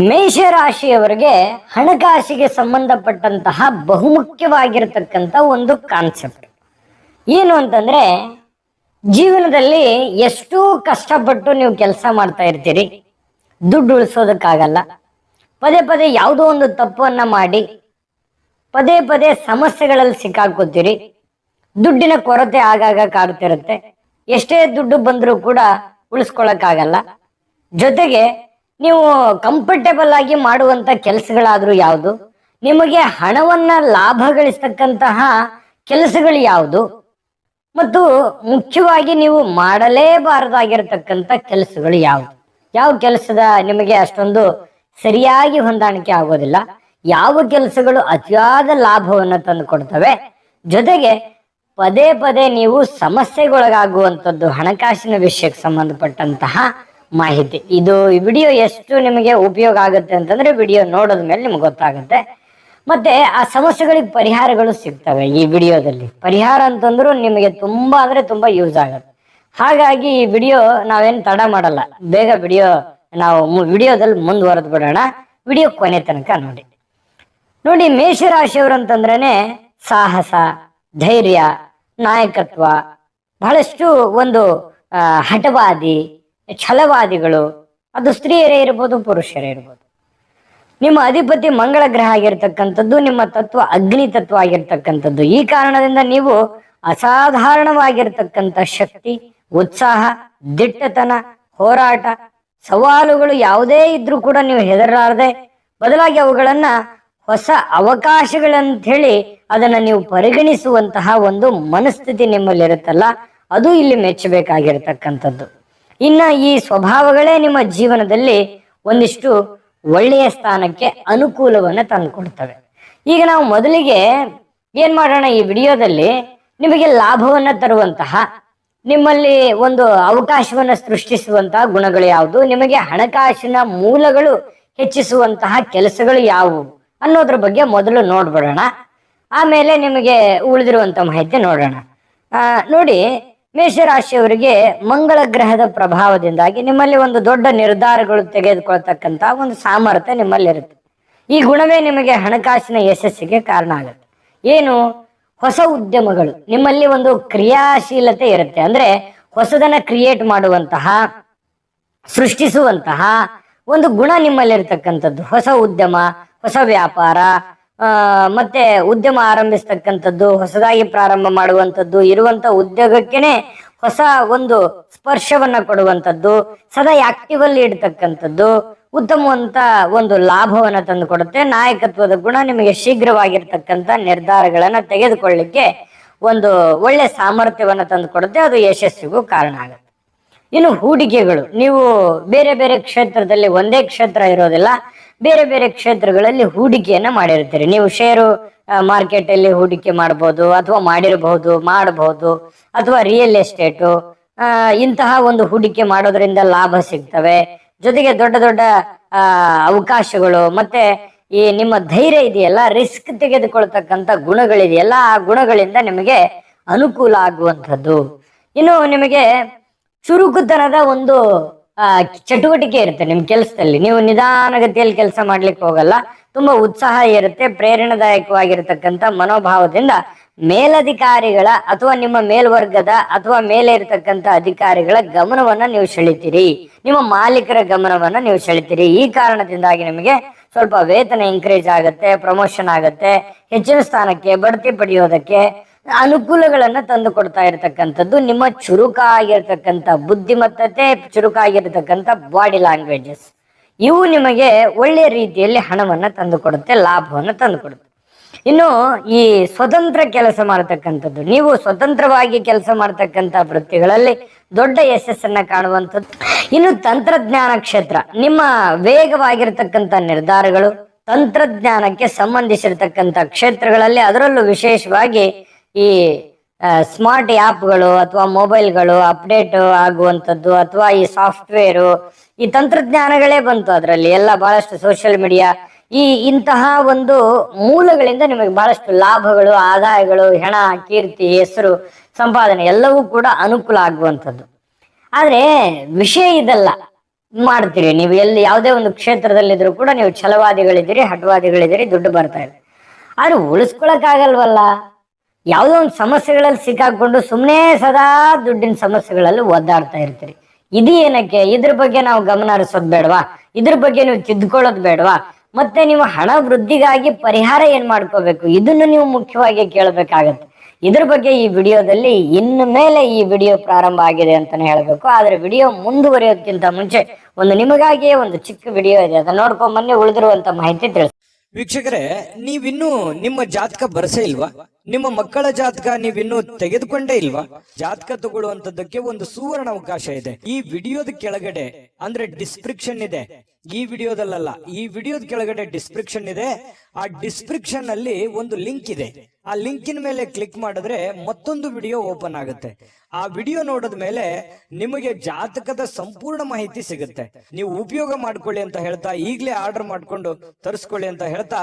ಮೇಷರಾಶಿಯವರಿಗೆ ಹಣಕಾಸಿಗೆ ಸಂಬಂಧಪಟ್ಟಂತಹ ಬಹುಮುಖ್ಯವಾಗಿರತಕ್ಕಂಥ ಒಂದು ಕಾನ್ಸೆಪ್ಟ್ ಏನು ಅಂತಂದ್ರೆ, ಜೀವನದಲ್ಲಿ ಎಷ್ಟು ಕಷ್ಟಪಟ್ಟು ನೀವು ಕೆಲಸ ಮಾಡ್ತಾ ಇರ್ತೀರಿ, ದುಡ್ಡು ಉಳಿಸೋದಕ್ಕಾಗಲ್ಲ. ಪದೇ ಪದೇ ಯಾವುದೋ ಒಂದು ತಪ್ಪನ್ನ ಮಾಡಿ, ಪದೇ ಪದೇ ಸಮಸ್ಯೆಗಳಲ್ಲಿ ಸಿಕ್ಕಾಕೋತೀರಿ ದುಡ್ಡಿನ ಕೊರತೆ ಆಗಾಗ ಕಾಡ್ತಿರುತ್ತೆ. ಎಷ್ಟೇ ದುಡ್ಡು ಬಂದರೂ ಕೂಡ ಉಳಿಸ್ಕೊಳಕ್ಕಾಗಲ್ಲ. ಜೊತೆಗೆ ನೀವು ಕಂಫರ್ಟೇಬಲ್ ಆಗಿ ಮಾಡುವಂತ ಕೆಲಸಗಳಾದ್ರೂ ಯಾವುದು? ನಿಮಗೆ ಹಣವನ್ನ ಲಾಭ ಗಳಿಸ್ತಕ್ಕಂತಹ ಕೆಲಸಗಳು ಯಾವುದು? ಮತ್ತು ಮುಖ್ಯವಾಗಿ ನೀವು ಮಾಡಲೇಬಾರದಾಗಿರ್ತಕ್ಕಂಥ ಕೆಲಸಗಳು ಯಾವುದು? ಯಾವ ಕೆಲಸದ ನಿಮಗೆ ಅಷ್ಟೊಂದು ಸರಿಯಾಗಿ ಹೊಂದಾಣಿಕೆ ಆಗೋದಿಲ್ಲ. ಯಾವ ಕೆಲಸಗಳು ಅತಿಯಾದ ಲಾಭವನ್ನು ತಂದು ಕೊಡ್ತವೆ? ಜೊತೆಗೆ ಪದೇ ಪದೇ ನೀವು ಸಮಸ್ಯೆಗೊಳಗಾಗುವಂಥದ್ದು ಹಣಕಾಸಿನ ವಿಷಯಕ್ಕೆ ಸಂಬಂಧಪಟ್ಟಂತಹ ಮಾಹಿತಿ. ಇದು ವಿಡಿಯೋ ಎಷ್ಟು ನಿಮಗೆ ಉಪಯೋಗ ಆಗುತ್ತೆ ಅಂತಂದ್ರೆ ವಿಡಿಯೋ ನೋಡೋದ ಮೇಲೆ ನಿಮ್ಗೆ ಗೊತ್ತಾಗುತ್ತೆ. ಮತ್ತೆ ಆ ಸಮಸ್ಯೆಗಳಿಗೆ ಪರಿಹಾರಗಳು ಸಿಗ್ತವೆ ಈ ವಿಡಿಯೋದಲ್ಲಿ. ಪರಿಹಾರ ಅಂತಂದ್ರು ನಿಮಗೆ ತುಂಬಾ ಅಂದ್ರೆ ತುಂಬಾ ಯೂಸ್ ಆಗುತ್ತೆ. ಹಾಗಾಗಿ ಈ ವಿಡಿಯೋ ನಾವೇನು ತಡ ಮಾಡಲ್ಲ. ಬೇಗ ವಿಡಿಯೋ ನಾವು ವಿಡಿಯೋದಲ್ಲಿ ಮುಂದುವರೆದು ಬಿಡೋಣ. ವಿಡಿಯೋ ಕೊನೆ ತನಕ ನೋಡಿ. ನೋಡಿ ಮೇಷರಾಶಿಯವರು ಅಂತಂದ್ರೇನೆ ಸಾಹಸ, ಧೈರ್ಯ, ನಾಯಕತ್ವ, ಬಹಳಷ್ಟು ಒಂದು ಹಟವಾದಿ ಛಲವಾದಿಗಳು. ಅದು ಸ್ತ್ರೀಯರೇ ಇರ್ಬೋದು, ಪುರುಷರೇ ಇರ್ಬೋದು. ನಿಮ್ಮ ಅಧಿಪತಿ ಮಂಗಳ ಗ್ರಹ ಆಗಿರ್ತಕ್ಕಂಥದ್ದು, ನಿಮ್ಮ ತತ್ವ ಅಗ್ನಿ ತತ್ವ ಆಗಿರ್ತಕ್ಕಂಥದ್ದು. ಈ ಕಾರಣದಿಂದ ನೀವು ಅಸಾಧಾರಣವಾಗಿರ್ತಕ್ಕಂಥ ಶಕ್ತಿ, ಉತ್ಸಾಹ, ದಿಟ್ಟತನ, ಹೋರಾಟ, ಸವಾಲುಗಳು ಯಾವುದೇ ಇದ್ರೂ ಕೂಡ ನೀವು ಹೆದರಲಾರದೆ, ಬದಲಾಗಿ ಅವುಗಳನ್ನ ಹೊಸ ಅವಕಾಶಗಳಂತ ಹೇಳಿ ಅದನ್ನ ನೀವು ಪರಿಗಣಿಸುವಂತಹ ಒಂದು ಮನಸ್ಥಿತಿ ನಿಮ್ಮಲ್ಲಿರುತ್ತಲ್ಲ, ಅದು ಇಲ್ಲಿ ಮೆಚ್ಚಬೇಕಾಗಿರ್ತಕ್ಕಂಥದ್ದು. ಇನ್ನ ಈ ಸ್ವಭಾವಗಳೇ ನಿಮ್ಮ ಜೀವನದಲ್ಲಿ ಒಂದಿಷ್ಟು ಒಳ್ಳೆಯ ಸ್ಥಾನಕ್ಕೆ ಅನುಕೂಲವನ್ನ ತಂದುಕೊಡ್ತವೆ. ಈಗ ನಾವು ಮೊದಲಿಗೆ ಏನ್ ಮಾಡೋಣ ಈ ವಿಡಿಯೋದಲ್ಲಿ ನಿಮಗೆ ಲಾಭವನ್ನ ತರುವಂತಹ ನಿಮ್ಮಲ್ಲಿ ಒಂದು ಅವಕಾಶವನ್ನ ಸೃಷ್ಟಿಸುವಂತಹ ಗುಣಗಳು ಯಾವುದು, ನಿಮಗೆ ಹಣಕಾಸಿನ ಮೂಲಗಳು ಹೆಚ್ಚಿಸುವಂತಹ ಕೆಲಸಗಳು ಯಾವುವು ಅನ್ನೋದ್ರ ಬಗ್ಗೆ ಮೊದಲು ನೋಡ್ಬಿಡೋಣ. ಆಮೇಲೆ ನಿಮಗೆ ಉಳಿದಿರುವಂತ ಮಾಹಿತಿ ನೋಡೋಣ. ನೋಡಿ ಮೇಷರಾಶಿಯವರಿಗೆ ಮಂಗಳ ಗ್ರಹದ ಪ್ರಭಾವದಿಂದಾಗಿ ನಿಮ್ಮಲ್ಲಿ ಒಂದು ದೊಡ್ಡ ನಿರ್ಧಾರಗಳು ತೆಗೆದುಕೊಳ್ತಕ್ಕಂತ ಒಂದು ಸಾಮರ್ಥ್ಯ ನಿಮ್ಮಲ್ಲಿ ಇರುತ್ತೆ ಈ ಗುಣವೇ ನಿಮಗೆ ಹಣಕಾಸಿನ ಯಶಸ್ಸಿಗೆ ಕಾರಣ ಆಗುತ್ತೆ. ಏನು? ಹೊಸ ಉದ್ಯಮಗಳು. ನಿಮ್ಮಲ್ಲಿ ಒಂದು ಕ್ರಿಯಾಶೀಲತೆ ಇರುತ್ತೆ. ಅಂದ್ರೆ ಹೊಸದನ್ನ ಕ್ರಿಯೇಟ್ ಮಾಡುವಂತಹ, ಸೃಷ್ಟಿಸುವಂತಹ ಒಂದು ಗುಣ ನಿಮ್ಮಲ್ಲಿರ್ತಕ್ಕಂಥದ್ದು. ಹೊಸ ಉದ್ಯಮ, ಹೊಸ ವ್ಯಾಪಾರ ಮತ್ತೆ ಉದ್ಯಮ ಆರಂಭಿಸ್ತಕ್ಕಂಥದ್ದು, ಹೊಸದಾಗಿ ಪ್ರಾರಂಭ ಮಾಡುವಂಥದ್ದು ಇರುವಂತ ಉದ್ಯೋಗಕ್ಕೇನೆ ಹೊಸ ಒಂದು ಸ್ಪರ್ಶವನ್ನ ಕೊಡುವಂಥದ್ದು, ಸದಾ ಆಕ್ಟಿವ್ ಅಲ್ಲಿ ಇಡ್ತಕ್ಕಂಥದ್ದು, ಉತ್ತಮವಂತ ಒಂದು ಲಾಭವನ್ನ ತಂದು ಕೊಡುತ್ತೆ ನಾಯಕತ್ವದ ಗುಣ ನಿಮಗೆ ಶೀಘ್ರವಾಗಿರ್ತಕ್ಕಂಥ ನಿರ್ಧಾರಗಳನ್ನ ತೆಗೆದುಕೊಳ್ಳಿಕ್ಕೆ ಒಂದು ಒಳ್ಳೆ ಸಾಮರ್ಥ್ಯವನ್ನ ತಂದು ಕೊಡುತ್ತೆ ಅದು ಯಶಸ್ಸಿಗೂ ಕಾರಣ ಆಗುತ್ತೆ. ಇನ್ನು ಹೂಡಿಕೆಗಳು. ನೀವು ಬೇರೆ ಬೇರೆ ಕ್ಷೇತ್ರದಲ್ಲಿ ಒಂದೇ ಕ್ಷೇತ್ರ ಇರೋದಿಲ್ಲ. ಬೇರೆ ಬೇರೆ ಕ್ಷೇತ್ರಗಳಲ್ಲಿ ಹೂಡಿಕೆಯನ್ನ ಮಾಡಿರ್ತೀರಿ. ನೀವು ಷೇರು ಮಾರ್ಕೆಟ್ ಅಲ್ಲಿ ಹೂಡಿಕೆ ಮಾಡಬಹುದು ಅಥವಾ ಮಾಡಿರಬಹುದು ಮಾಡಬಹುದು ಅಥವಾ ರಿಯಲ್ ಎಸ್ಟೇಟು ಇಂತಹ ಒಂದು ಹೂಡಿಕೆ ಮಾಡೋದ್ರಿಂದ ಲಾಭ ಸಿಗ್ತವೆ. ಜೊತೆಗೆ ದೊಡ್ಡ ದೊಡ್ಡ ಅವಕಾಶಗಳು, ಮತ್ತೆ ಈ ನಿಮ್ಮ ಧೈರ್ಯ ಇದೆಯಲ್ಲ ರಿಸ್ಕ್ ತೆಗೆದುಕೊಳ್ತಕ್ಕಂಥ ಗುಣಗಳಿದೆಯಲ್ಲ ಆ ಗುಣಗಳಿಂದ ನಿಮಗೆ ಅನುಕೂಲ ಆಗುವಂಥದ್ದು. ಇನ್ನು ನಿಮಗೆ ಚುರುಕುತನದ ಒಂದು ಆ, ಚಟುವಟಿಕೆ ಇರುತ್ತೆ ನಿಮ್ ಕೆಲಸದಲ್ಲಿ. ನೀವು ನಿಧಾನಗತಿಯಲ್ಲಿ ಕೆಲಸ ಮಾಡ್ಲಿಕ್ಕೆ ಹೋಗಲ್ಲ. ತುಂಬಾ ಉತ್ಸಾಹ ಇರುತ್ತೆ ಪ್ರೇರಣಾದಾಯಕವಾಗಿರತಕ್ಕಂತ ಮನೋಭಾವದಿಂದ ಮೇಲಧಿಕಾರಿಗಳ ಅಥವಾ ನಿಮ್ಮ ಮೇಲ್ವರ್ಗದ ಅಥವಾ ಮೇಲೆ ಇರತಕ್ಕಂತ ಅಧಿಕಾರಿಗಳ ಗಮನವನ್ನ ನೀವು ಸೆಳಿತೀರಿ. ನಿಮ್ಮ ಮಾಲೀಕರ ಗಮನವನ್ನ ನೀವು ಸೆಳಿತೀರಿ. ಈ ಕಾರಣದಿಂದಾಗಿ ನಿಮಗೆ ಸ್ವಲ್ಪ ವೇತನ ಇನ್ಕ್ರೀಸ್ ಆಗುತ್ತೆ ಪ್ರಮೋಷನ್ ಆಗುತ್ತೆ ಹೆಚ್ಚಿನ ಸ್ಥಾನಕ್ಕೆ ಬಡ್ತಿ ಪಡೆಯೋದಕ್ಕೆ ಅನುಕೂಲಗಳನ್ನ ತಂದು ಕೊಡ್ತಾ ಇರತಕ್ಕಂಥದ್ದು, ನಿಮ್ಮ ಚುರುಕಾಗಿರ್ತಕ್ಕಂಥ ಬುದ್ಧಿಮತ್ತತೆ, ಚುರುಕಾಗಿರ್ತಕ್ಕಂಥ ಬಾಡಿ ಲ್ಯಾಂಗ್ವೇಜಸ್ ಇವು ನಿಮಗೆ ಒಳ್ಳೆಯ ರೀತಿಯಲ್ಲಿ ಹಣವನ್ನ ತಂದು ಕೊಡುತ್ತೆ, ಲಾಭವನ್ನ ತಂದು ಕೊಡುತ್ತೆ. ಇನ್ನು ಈ ಸ್ವತಂತ್ರ ಕೆಲಸ ಮಾಡತಕ್ಕಂಥದ್ದು, ನೀವು ಸ್ವತಂತ್ರವಾಗಿ ಕೆಲಸ ಮಾಡತಕ್ಕಂಥ ವೃತ್ತಿಗಳಲ್ಲಿ ದೊಡ್ಡ ಯಶಸ್ಸನ್ನ ಕಾಣುವಂಥದ್ದು. ಇನ್ನು ತಂತ್ರಜ್ಞಾನ ಕ್ಷೇತ್ರ, ನಿಮ್ಮ ವೇಗವಾಗಿರ್ತಕ್ಕಂಥ ನಿರ್ಧಾರಗಳು ತಂತ್ರಜ್ಞಾನಕ್ಕೆ ಸಂಬಂಧಿಸಿರ್ತಕ್ಕಂಥ ಕ್ಷೇತ್ರಗಳಲ್ಲಿ ಅದರಲ್ಲೂ ವಿಶೇಷವಾಗಿ ಈ ಸ್ಮಾರ್ಟ್ ಆ್ಯಪ್ಗಳು ಅಥವಾ ಮೊಬೈಲ್ಗಳು ಅಪ್ಡೇಟ್ ಆಗುವಂಥದ್ದು ಅಥವಾ ಈ ಸಾಫ್ಟ್ವೇರು ಈ ತಂತ್ರಜ್ಞಾನಗಳೇ ಬಂತು ಅದರಲ್ಲಿ. ಎಲ್ಲ ಬಹಳಷ್ಟು ಸೋಷಿಯಲ್ ಮೀಡಿಯಾ ಈ ಇಂತಹ ಒಂದು ಮೂಲಗಳಿಂದ ನಿಮಗೆ ಬಹಳಷ್ಟು ಲಾಭಗಳು, ಆದಾಯಗಳು, ಹೆಣ, ಕೀರ್ತಿ, ಹೆಸರು, ಸಂಪಾದನೆ ಎಲ್ಲವೂ ಕೂಡ ಅನುಕೂಲ ಆಗುವಂಥದ್ದು. ಆದರೆ ವಿಷಯ ಇದಲ್ಲ. ಮಾಡ್ತೀರಿ ನೀವು ಎಲ್ಲಿ ಯಾವುದೇ ಒಂದು ಕ್ಷೇತ್ರದಲ್ಲಿದ್ರು ಕೂಡ ನೀವು ಛಲವಾದಿಗಳಿದ್ದೀರಿ ಹಠವಾದಿಗಳಿದ್ದೀರಿ ದುಡ್ಡು ಬರ್ತಾ ಇದೆ ಆದ್ರೆ ಉಳಿಸ್ಕೊಳಕ್ ಆಗಲ್ವಲ್ಲ ಯಾವುದೋ ಒಂದು ಸಮಸ್ಯೆಗಳಲ್ಲಿ ಸಿಕ್ಕಾಕೊಂಡು ಸುಮ್ಮನೆ ಸದಾ ದುಡ್ಡಿನ ಸಮಸ್ಯೆಗಳಲ್ಲಿ ಒದ್ದಾಡ್ತಾ ಇರ್ತೀರಿ. ಇದು ಏನಕ್ಕೆ? ಇದ್ರ ಬಗ್ಗೆ ನಾವು ಗಮನ ಹರಿಸೋದ್ ಬೇಡವಾ? ಇದ್ರ ಬಗ್ಗೆ ನೀವು ತಿದ್ಕೊಳ್ಳೋದು ಬೇಡವಾ? ಮತ್ತೆ ನೀವು ಹಣ ವೃದ್ಧಿಗಾಗಿ ಪರಿಹಾರ ಏನ್ ಮಾಡ್ಕೋಬೇಕು? ಇದನ್ನು ನೀವು ಮುಖ್ಯವಾಗಿ ಕೇಳಬೇಕಾಗತ್ತೆ. ಇದ್ರ ಬಗ್ಗೆ ಈ ವಿಡಿಯೋದಲ್ಲಿ ಇನ್ನು ಮೇಲೆ ಈ ವಿಡಿಯೋ ಪ್ರಾರಂಭ ಆಗಿದೆ ಅಂತಾನೆ ಹೇಳಬೇಕು. ಆದ್ರೆ ವಿಡಿಯೋ ಮುಂದುವರಿಯೋದಕ್ಕಿಂತ ಮುಂಚೆ ಒಂದು ನಿಮಗಾಗಿಯೇ ಒಂದು ಚಿಕ್ಕ ವಿಡಿಯೋ ಇದೆ. ಅದನ್ನ ನೋಡ್ಕೊಂಡ್ ಬನ್ನಿ, ಉಳಿದಿರುವಂತ ಮಾಹಿತಿ ತಿಳಿಸ್ ವೀಕ್ಷಕರೇ, ನೀವಿನ್ನೂ ನಿಮ್ಮ ಜಾತಕ ಬರಸೇ ಇಲ್ವಾ? ನಿಮ್ಮ ಮಕ್ಕಳ ಜಾತಕ ನೀವಿನ್ನೂ ತೆಗೆದುಕೊಂಡೇ ಇಲ್ವಾ? ಜಾತಕ ತಗೊಳ್ಳುವಂತದ್ದಕ್ಕೆ ಒಂದು ಸುವರ್ಣ ಅವಕಾಶ ಇದೆ. ಈ ವಿಡಿಯೋದ ಕೆಳಗಡೆ ಅಂದ್ರೆ ಡಿಸ್ಕ್ರಿಪ್ಷನ್ ಇದೆ. ಈ ವಿಡಿಯೋದಲ್ಲ ಈ ವಿಡಿಯೋದ ಕೆಳಗಡೆ ಡಿಸ್ಕ್ರಿಪ್ಷನ್ ಇದೆ. ಆ ಡಿಸ್ಕ್ರಿಪ್ಷನ್ ಅಲ್ಲಿ ಒಂದು ಲಿಂಕ್ ಇದೆ. ಆ ಲಿಂಕಿನ ಮೇಲೆ ಕ್ಲಿಕ್ ಮಾಡಿದ್ರೆ ಮತ್ತೊಂದು ವಿಡಿಯೋ ಓಪನ್ ಆಗುತ್ತೆ. ಆ ವಿಡಿಯೋ ನೋಡಿದ ಮೇಲೆ ನಿಮಗೆ ಜಾತಕದ ಸಂಪೂರ್ಣ ಮಾಹಿತಿ ಸಿಗುತ್ತೆ. ನೀವು ಉಪಯೋಗ ಮಾಡ್ಕೊಳ್ಳಿ ಅಂತ ಹೇಳ್ತಾ, ಈಗಲೇ ಆರ್ಡರ್ ಮಾಡ್ಕೊಂಡು ತರಿಸ್ಕೊಳ್ಳಿ ಅಂತ ಹೇಳ್ತಾ.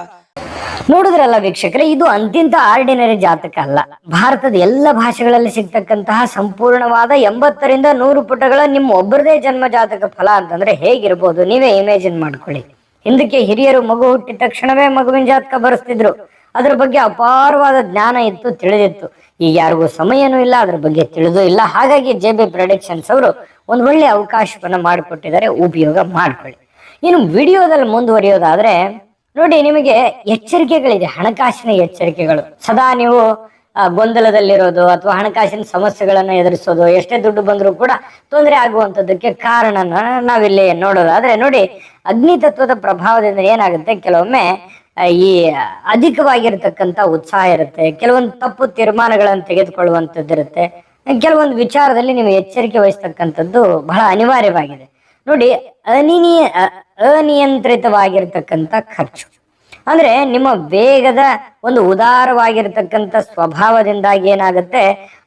ನೋಡಿದ್ರಲ್ಲ ವೀಕ್ಷಕರೇ, ಇದು ಅಂತಿಂತ ಆರ್ಡಿನರಿ ಜಾತಕ ಅಲ್ಲ. ಭಾರತದ ಎಲ್ಲ ಭಾಷೆಗಳಲ್ಲಿ ಸಿಗ್ತಕ್ಕಂತಹ ಸಂಪೂರ್ಣವಾದ ಎಂಬತ್ತರಿಂದ ನೂರು ಪುಟಗಳ ನಿಮ್ಮ ಒಬ್ಬರದೇ ಜನ್ಮ ಜಾತಕ ಫಲ ಅಂತಂದ್ರೆ ಹೇಗಿರ್ಬೋದು? ನೀವೇ ಇಮೇಜಿನ್ ಮಾಡ್ಕೊಳ್ಳಿ. ಹಿಂದಕ್ಕೆ ಹಿರಿಯರು ಮಗು ಹುಟ್ಟಿದ ತಕ್ಷಣವೇ ಮಗುವಿನ ಜಾತಕ ಬರೆಸ್ತಿದ್ರು. ಅದ್ರ ಬಗ್ಗೆ ಅಪಾರವಾದ ಜ್ಞಾನ ಇತ್ತು, ತಿಳಿದಿತ್ತು. ಈಗ ಯಾರಿಗೂ ಸಮಯನೂ ಇಲ್ಲ, ಅದ್ರ ಬಗ್ಗೆ ತಿಳಿದೂ ಇಲ್ಲ. ಹಾಗಾಗಿ ಜೆ ಬಿ ಪ್ರೊಡಕ್ಷನ್ಸ್ ಅವರು ಒಂದು ಒಳ್ಳೆ ಅವಕಾಶವನ್ನು ಮಾಡಿಕೊಟ್ಟಿದ್ದಾರೆ, ಉಪಯೋಗ ಮಾಡ್ಕೊಳ್ಳಿ. ಇನ್ನು ವಿಡಿಯೋದಲ್ಲಿ ಮುಂದುವರಿಯೋದಾದ್ರೆ, ನೋಡಿ ನಿಮಗೆ ಎಚ್ಚರಿಕೆಗಳಿದೆ, ಹಣಕಾಸಿನ ಎಚ್ಚರಿಕೆಗಳು. ಸದಾ ನೀವು ಗೊಂದಲದಲ್ಲಿರೋದು ಅಥವಾ ಹಣಕಾಸಿನ ಸಮಸ್ಯೆಗಳನ್ನ ಎದುರಿಸೋದು, ಎಷ್ಟೇ ದುಡ್ಡು ಬಂದರೂ ಕೂಡ ತೊಂದರೆ ಆಗುವಂಥದ್ದಕ್ಕೆ ಕಾರಣನ ನಾವಿಲ್ಲಿ ನೋಡೋದಾದ್ರೆ ನೋಡಿ, ಅಗ್ನಿ ತತ್ವದ ಪ್ರಭಾವದಿಂದ ಏನಾಗುತ್ತೆ? ಕೆಲವೊಮ್ಮೆ ಈ ಅಧಿಕವಾಗಿರ್ತಕ್ಕಂಥ ಉತ್ಸಾಹ ಇರುತ್ತೆ, ಕೆಲವೊಂದು ತಪ್ಪು ತೀರ್ಮಾನಗಳನ್ನು ತೆಗೆದುಕೊಳ್ಳುವಂಥದ್ದಿರುತ್ತೆ. ಕೆಲವೊಂದು ವಿಚಾರದಲ್ಲಿ ನೀವು ಎಚ್ಚರಿಕೆ ವಹಿಸ್ತಕ್ಕಂಥದ್ದು ಬಹಳ ಅನಿವಾರ್ಯವಾಗಿದೆ. ನೋಡಿ ಅನಿಯ ಅನಿಯಂತ್ರಿತವಾಗಿರ್ತಕ್ಕಂಥ ಖರ್ಚು. ಅಂದ್ರೆ ನಿಮ್ಮ ವೇಗದ ಒಂದು ಉದಾರವಾಗಿರ್ತಕ್ಕಂಥ ಸ್ವಭಾವದಿಂದಾಗಿ ಏನಾಗುತ್ತೆ?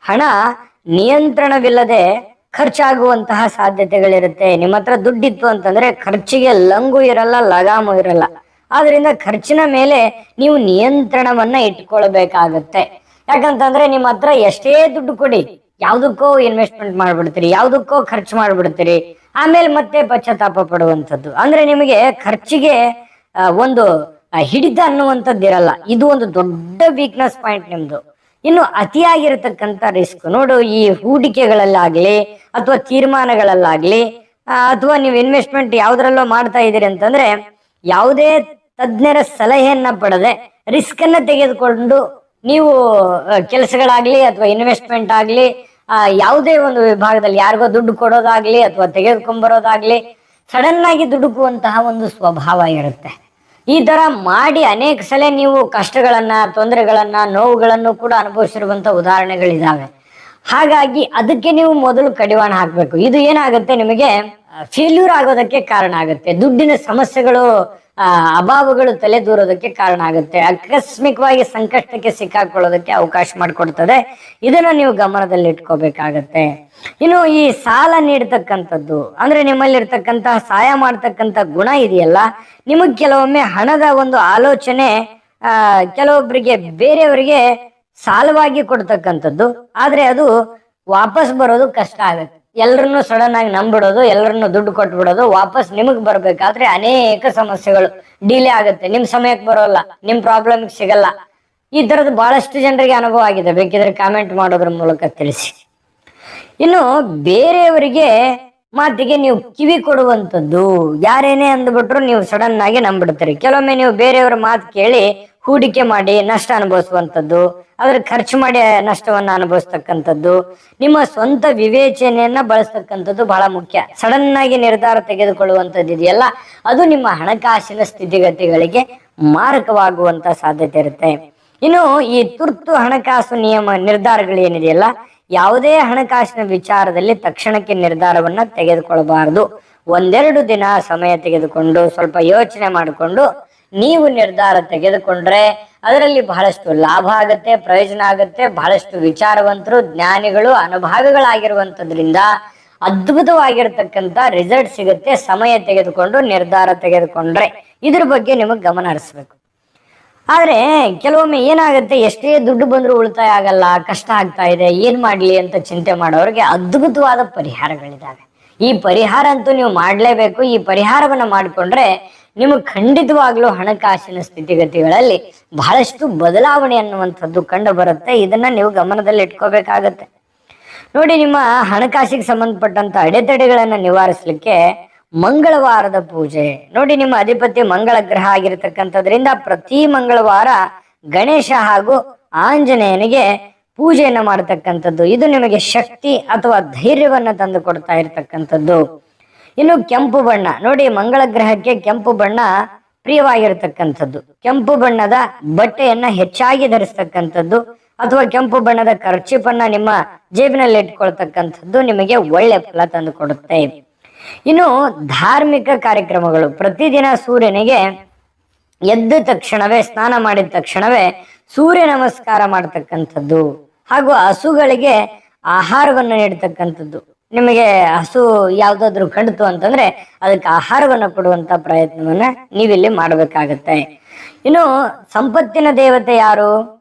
ಹಣ ನಿಯಂತ್ರಣವಿಲ್ಲದೆ ಖರ್ಚಾಗುವಂತಹ ಸಾಧ್ಯತೆಗಳಿರುತ್ತೆ. ನಿಮ್ಮ ಹತ್ರ ದುಡ್ಡಿತ್ತು ಅಂತಂದ್ರೆ ಖರ್ಚಿಗೆ ಲಂಗು ಇರಲ್ಲ, ಲಗಾಮು ಇರಲ್ಲ. ಆದ್ರಿಂದ ಖರ್ಚಿನ ಮೇಲೆ ನೀವು ನಿಯಂತ್ರಣವನ್ನ ಇಟ್ಕೊಳ್ಬೇಕಾಗತ್ತೆ. ಯಾಕಂತಂದ್ರೆ ನಿಮ್ಮ ಹತ್ರ ಎಷ್ಟೇ ದುಡ್ಡು ಕೊಡಿ, ಯಾವ್ದಕ್ಕೋ ಇನ್ವೆಸ್ಟ್ಮೆಂಟ್ ಮಾಡ್ಬಿಡ್ತೀರಿ, ಯಾವ್ದಕ್ಕೋ ಖರ್ಚು ಮಾಡ್ಬಿಡ್ತೀರಿ, ಆಮೇಲೆ ಮತ್ತೆ ಪಶ್ಚಾತ್ತಾಪ ಪಡುವಂಥದ್ದು. ಅಂದ್ರೆ ನಿಮಗೆ ಖರ್ಚಿಗೆ ಒಂದು ಹಿಡಿತ ಅನ್ನುವಂಥದ್ದು ಇರಲ್ಲ. ಇದು ಒಂದು ದೊಡ್ಡ ವೀಕ್ನೆಸ್ ಪಾಯಿಂಟ್ ನಿಮ್ದು. ಇನ್ನು ಅತಿಯಾಗಿರತಕ್ಕಂಥ ರಿಸ್ಕ್ ನೋಡು, ಈ ಹೂಡಿಕೆಗಳಲ್ಲಾಗ್ಲಿ ಅಥವಾ ತೀರ್ಮಾನಗಳಲ್ಲಾಗ್ಲಿ ಅಥವಾ ನೀವು ಇನ್ವೆಸ್ಟ್ಮೆಂಟ್ ಯಾವ್ದ್ರಲ್ಲೋ ಮಾಡ್ತಾ ಇದ್ದೀರಿ ಅಂತಂದ್ರೆ, ಯಾವುದೇ ತಜ್ಞರ ಸಲಹೆಯನ್ನ ಪಡೆದೆ ರಿಸ್ಕ್ ಅನ್ನ ತೆಗೆದುಕೊಂಡು ನೀವು ಕೆಲಸಗಳಾಗ್ಲಿ ಅಥವಾ ಇನ್ವೆಸ್ಟ್ಮೆಂಟ್ ಆಗ್ಲಿ ಯಾವುದೇ ಒಂದು ವಿಭಾಗದಲ್ಲಿ ಯಾರಿಗೋ ದುಡ್ಡು ಕೊಡೋದಾಗ್ಲಿ ಅಥವಾ ತೆಗೆದುಕೊಂಡ್ಬರೋದಾಗ್ಲಿ ಸಡನ್ ಆಗಿ ದುಡುಕುವಂತಹ ಒಂದು ಸ್ವಭಾವ ಇರುತ್ತೆ. ಈ ತರ ಮಾಡಿ ಅನೇಕ ಸಲ ನೀವು ಕಷ್ಟಗಳನ್ನ, ತೊಂದರೆಗಳನ್ನ, ನೋವುಗಳನ್ನು ಕೂಡ ಅನುಭವಿಸಿರುವಂತ ಉದಾಹರಣೆಗಳಿದಾವೆ. ಹಾಗಾಗಿ ಅದಕ್ಕೆ ನೀವು ಮೊದಲು ಕಡಿವಾಣ ಹಾಕ್ಬೇಕು. ಇದು ಏನಾಗುತ್ತೆ ನಿಮಗೆ? ಫೇಲ್ಯೂರ್ ಆಗೋದಕ್ಕೆ ಕಾರಣ ಆಗುತ್ತೆ. ದುಡ್ಡಿನ ಸಮಸ್ಯೆಗಳು ಅಭಾವಗಳು ಅಭಾವಗಳು ತಲೆದೂರೋದಕ್ಕೆ ಕಾರಣ ಆಗುತ್ತೆ. ಆಕಸ್ಮಿಕವಾಗಿ ಸಂಕಷ್ಟಕ್ಕೆ ಸಿಕ್ಕಾಕೊಳ್ಳೋದಕ್ಕೆ ಅವಕಾಶ ಮಾಡಿಕೊಡ್ತದೆ. ಇದನ್ನ ನೀವು ಗಮನದಲ್ಲಿ ಇಟ್ಕೋಬೇಕಾಗತ್ತೆ ಇನ್ನು ಈ ಸಾಲ ನೀಡ್ತಕ್ಕಂಥದ್ದು, ಅಂದ್ರೆ ನಿಮ್ಮಲ್ಲಿರ್ತಕ್ಕಂತಹ ಸಹಾಯ ಮಾಡ್ತಕ್ಕಂಥ ಗುಣ ಇದೆಯಲ್ಲ, ನಿಮಗ್ ಕೆಲವೊಮ್ಮೆ ಹಣದ ಒಂದು ಆಲೋಚನೆ ಕೆಲವೊಬ್ಬರಿಗೆ ಬೇರೆಯವರಿಗೆ ಸಾಲವಾಗಿ ಕೊಡ್ತಕ್ಕಂಥದ್ದು, ಆದ್ರೆ ಅದು ವಾಪಸ್ ಬರೋದು ಕಷ್ಟ ಆಗುತ್ತೆ. ಎಲ್ಲರನ್ನು ಸಡನ್ ಆಗಿ ನಂಬಿಡೋದು ಎಲ್ಲರನ್ನು ದುಡ್ಡು ಕೊಟ್ಬಿಡೋದು, ವಾಪಸ್ ನಿಮಗ್ ಬರ್ಬೇಕಾದ್ರೆ ಅನೇಕ ಸಮಸ್ಯೆಗಳು ಡಿಲೇ ಆಗುತ್ತೆ. ನಿಮ್ ಸಮಯಕ್ಕೆ ಬರೋಲ್ಲ, ನಿಮ್ ಪ್ರಾಬ್ಲಮ್ ಸಿಗಲ್ಲ. ಈ ತರದ್ದು ಬಹಳಷ್ಟು ಜನರಿಗೆ ಅನುಭವ ಆಗಿದೆ. ಬೇಕಿದ್ರೆ ಕಾಮೆಂಟ್ ಮಾಡೋದ್ರ ಮೂಲಕ ತಿಳಿಸಿ. ಇನ್ನು ಬೇರೆಯವರಿಗೆ ಮಾತಿಗೆ ನೀವು ಕಿವಿ ಕೊಡುವಂಥದ್ದು. ಯಾರೇನೇ ಅಂದ್ಬಿಟ್ರು ನೀವು ಸಡನ್ ಆಗಿ ನಂಬಿಡ್ತೀರಿ. ಕೆಲವೊಮ್ಮೆ ನೀವು ಬೇರೆಯವ್ರ ಮಾತು ಕೇಳಿ ಹೂಡಿಕೆ ಮಾಡಿ ನಷ್ಟ ಅನುಭವಿಸುವಂಥದ್ದು ಅದ್ರ ಖರ್ಚು ಮಾಡಿ ನಷ್ಟವನ್ನ ಅನುಭವಿಸ್ತಕ್ಕಂಥದ್ದು, ನಿಮ್ಮ ಸ್ವಂತ ವಿವೇಚನೆಯನ್ನ ಬಳಸ್ತಕ್ಕಂಥದ್ದು ಬಹಳ ಮುಖ್ಯ. ಸಡನ್ ಆಗಿ ನಿರ್ಧಾರ ತೆಗೆದುಕೊಳ್ಳುವಂಥದ್ದು ಇದೆಯಲ್ಲ, ಅದು ನಿಮ್ಮ ಹಣಕಾಸಿನ ಸ್ಥಿತಿಗತಿಗಳಿಗೆ ಮಾರಕವಾಗುವಂತ ಸಾಧ್ಯತೆ ಇರುತ್ತೆ. ಇನ್ನು ಈ ತುರ್ತು ಹಣಕಾಸು ನಿಯಮ ನಿರ್ಧಾರಗಳೇನಿದೆಯಲ್ಲ ಯಾವುದೇ ಹಣಕಾಸಿನ ವಿಚಾರದಲ್ಲಿ ತಕ್ಷಣಕ್ಕೆ ನಿರ್ಧಾರವನ್ನ ತೆಗೆದುಕೊಳ್ಳಬಾರದು ಒಂದೆರಡು ದಿನ ಸಮಯ ತೆಗೆದುಕೊಂಡು, ಸ್ವಲ್ಪ ಯೋಚನೆ ಮಾಡಿಕೊಂಡು, ನೀವು ನಿರ್ಧಾರ ತೆಗೆದುಕೊಂಡ್ರೆ ಅದರಲ್ಲಿ ಬಹಳಷ್ಟು ಲಾಭ ಆಗತ್ತೆ, ಪ್ರಯೋಜನ ಆಗತ್ತೆ, ಬಹಳಷ್ಟು ವಿಚಾರವಂತರು, ಜ್ಞಾನಿಗಳು, ಅನುಭಾವಿಗಳಾಗಿರುವಂತದ್ರಿಂದ ಅದ್ಭುತವಾಗಿರ್ತಕ್ಕಂಥ ರಿಸಲ್ಟ್ ಸಿಗುತ್ತೆ. ಸಮಯ ತೆಗೆದುಕೊಂಡು, ನಿರ್ಧಾರ ತೆಗೆದುಕೊಂಡ್ರೆ ಇದ್ರ ಬಗ್ಗೆ ನಿಮಗೆ ಗಮನ ಹರಿಸ್ಬೇಕು. ಆದ್ರೆ ಕೆಲವೊಮ್ಮೆ ಏನಾಗುತ್ತೆ, ಎಷ್ಟೇ ದುಡ್ಡು ಬಂದರೂ ಉಳಿತಾಯ ಆಗಲ್ಲ, ಕಷ್ಟ ಆಗ್ತಾ ಇದೆ, ಏನ್ ಮಾಡ್ಲಿ ಅಂತ ಚಿಂತೆ ಮಾಡೋರಿಗೆ ಅದ್ಭುತವಾದ ಪರಿಹಾರಗಳಿದ್ದಾವೆ ಈ ಪರಿಹಾರ ಅಂತೂ ನೀವು ಮಾಡಲೇಬೇಕು. ಈ ಪರಿಹಾರವನ್ನ ಮಾಡಿಕೊಂಡ್ರೆ ನಿಮಗೆ ಖಂಡಿತವಾಗ್ಲೂ ಹಣಕಾಸಿನ ಸ್ಥಿತಿಗತಿಗಳಲ್ಲಿ ಬಹಳಷ್ಟು ಬದಲಾವಣೆ ಅನ್ನುವಂಥದ್ದು ಕಂಡು ಬರುತ್ತೆ ಇದನ್ನ ನೀವು ಗಮನದಲ್ಲಿ ಇಟ್ಕೋಬೇಕಾಗತ್ತೆ ನೋಡಿ, ನಿಮ್ಮ ಹಣಕಾಸಿಗೆ ಸಂಬಂಧಪಟ್ಟಂತ ಅಡೆತಡೆಗಳನ್ನ ನಿವಾರಿಸಲಿಕ್ಕೆ ಮಂಗಳವಾರದ ಪೂಜೆ. ನೋಡಿ ನಿಮ್ಮ ಅಧಿಪತಿ ಮಂಗಳ ಗ್ರಹ ಆಗಿರತಕ್ಕಂಥದ್ರಿಂದ ಪ್ರತಿ ಮಂಗಳವಾರ ಗಣೇಶ ಹಾಗೂ ಆಂಜನೇಯನಿಗೆ ಪೂಜೆಯನ್ನು ಮಾಡತಕ್ಕಂಥದ್ದು. ಇದು ನಿಮಗೆ ಶಕ್ತಿ ಅಥವಾ ಧೈರ್ಯವನ್ನು ತಂದು ಕೊಡ್ತಾ ಇರತಕ್ಕಂಥದ್ದು. ಇನ್ನು ಕೆಂಪು ಬಣ್ಣ. ನೋಡಿ ಮಂಗಳ ಗ್ರಹಕ್ಕೆ ಕೆಂಪು ಬಣ್ಣ ಪ್ರಿಯವಾಗಿರತಕ್ಕಂಥದ್ದು. ಕೆಂಪು ಬಣ್ಣದ ಬಟ್ಟೆಯನ್ನ ಹೆಚ್ಚಾಗಿ ಧರಿಸ್ತಕ್ಕಂಥದ್ದು ಅಥವಾ ಕೆಂಪು ಬಣ್ಣದ ಖರ್ಚಿಪನ್ನ ನಿಮ್ಮ ಜೇಬಿನಲ್ಲಿ ಇಟ್ಕೊಳ್ತಕ್ಕಂಥದ್ದು ನಿಮಗೆ ಒಳ್ಳೆ ಫಲ ತಂದು ಕೊಡುತ್ತೆ. ಇನ್ನು ಧಾರ್ಮಿಕ ಕಾರ್ಯಕ್ರಮಗಳು. ಪ್ರತಿದಿನ ಸೂರ್ಯನಿಗೆ ಎದ್ದ ತಕ್ಷಣವೇ, ಸ್ನಾನ ಮಾಡಿದ ತಕ್ಷಣವೇ ಸೂರ್ಯ ನಮಸ್ಕಾರ ಮಾಡತಕ್ಕಂಥದ್ದು. ಹಾಗೂ ಹಸುಗಳಿಗೆ ಆಹಾರವನ್ನು ನೀಡತಕ್ಕಂಥದ್ದು. ನಿಮಗೆ ಹಸು ಯಾವ್ದಾದ್ರು ಕಡಿತು ಅಂತಂದ್ರೆ ಅದಕ್ಕೆ ಆಹಾರವನ್ನು ಕೊಡುವಂತ ಪ್ರಯತ್ನವನ್ನ ನೀವಿಲ್ಲಿ ಮಾಡಬೇಕಾಗತ್ತೆ. ಇನ್ನು ಸಂಪತ್ತಿನ ದೇವತೆ ಯಾರು?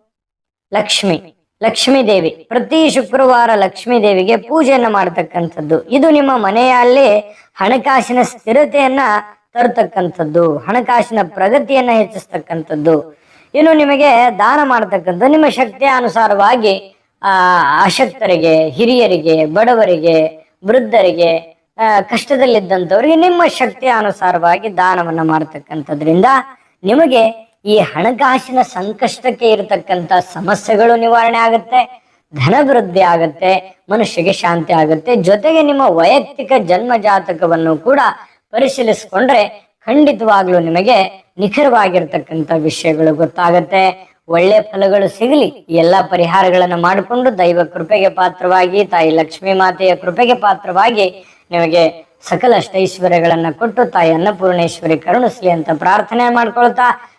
ಲಕ್ಷ್ಮಿ. ಲಕ್ಷ್ಮೀ ದೇವಿ. ಪ್ರತಿ ಶುಕ್ರವಾರ ಲಕ್ಷ್ಮೀ ದೇವಿಗೆ ಪೂಜೆಯನ್ನು ಮಾಡತಕ್ಕಂಥದ್ದು. ಇದು ನಿಮ್ಮ ಮನೆಯಲ್ಲಿ ಹಣಕಾಸಿನ ಸ್ಥಿರತೆಯನ್ನ ತರತಕ್ಕಂಥದ್ದು. ಹಣಕಾಸಿನ ಪ್ರಗತಿಯನ್ನ ಹೆಚ್ಚಿಸ್ತಕ್ಕಂಥದ್ದು. ಇನ್ನು ನಿಮಗೆ ದಾನ ಮಾಡತಕ್ಕಂಥ ನಿಮ್ಮ ಶಕ್ತಿಯ ಅನುಸಾರವಾಗಿ, ಆ, ಆಶಕ್ತರಿಗೆ, ಹಿರಿಯರಿಗೆ, ಬಡವರಿಗೆ, ವೃದ್ಧರಿಗೆ ಕಷ್ಟದಲ್ಲಿದ್ದಂಥವ್ರಿಗೆ ನಿಮ್ಮ ಶಕ್ತಿಯ ಅನುಸಾರವಾಗಿ ದಾನವನ್ನ ಮಾಡತಕ್ಕಂಥದ್ರಿಂದ ನಿಮಗೆ ಈ ಹಣಕಾಸಿನ ಸಂಕಷ್ಟಕ್ಕೆ ಇರತಕ್ಕಂತ ಸಮಸ್ಯೆಗಳು ನಿವಾರಣೆ ಆಗುತ್ತೆ, ಧನವೃದ್ಧಿ ಆಗುತ್ತೆ, ಮನುಷ್ಯಗೆ ಶಾಂತಿ ಆಗುತ್ತೆ. ಜೊತೆಗೆ ನಿಮ್ಮ ವೈಯಕ್ತಿಕ ಜನ್ಮ ಜಾತಕವನ್ನು ಕೂಡ ಪರಿಶೀಲಿಸಿಕೊಂಡ್ರೆ ಖಂಡಿತವಾಗ್ಲೂ ನಿಮಗೆ ನಿಖರವಾಗಿರ್ತಕ್ಕಂಥ ವಿಷಯಗಳು ಗೊತ್ತಾಗತ್ತೆ. ಒಳ್ಳೆ ಫಲಗಳು ಸಿಗಲಿ. ಎಲ್ಲ ಪರಿಹಾರಗಳನ್ನ ಮಾಡಿಕೊಂಡು ದೈವ ಕೃಪೆಗೆ ಪಾತ್ರವಾಗಿ, ತಾಯಿ ಲಕ್ಷ್ಮೀ ಮಾತೆಯ ಕೃಪೆಗೆ ಪಾತ್ರವಾಗಿ ನಿಮಗೆ ಸಕಲ ಅಷ್ಟೈಶ್ವರ್ಯಗಳನ್ನು ಕೊಟ್ಟು ತಾಯಿ ಅನ್ನಪೂರ್ಣೇಶ್ವರಿ ಕರುಣಿಸ್ಲಿ ಅಂತ ಪ್ರಾರ್ಥನೆ ಮಾಡ್ಕೊಳ್ತಾ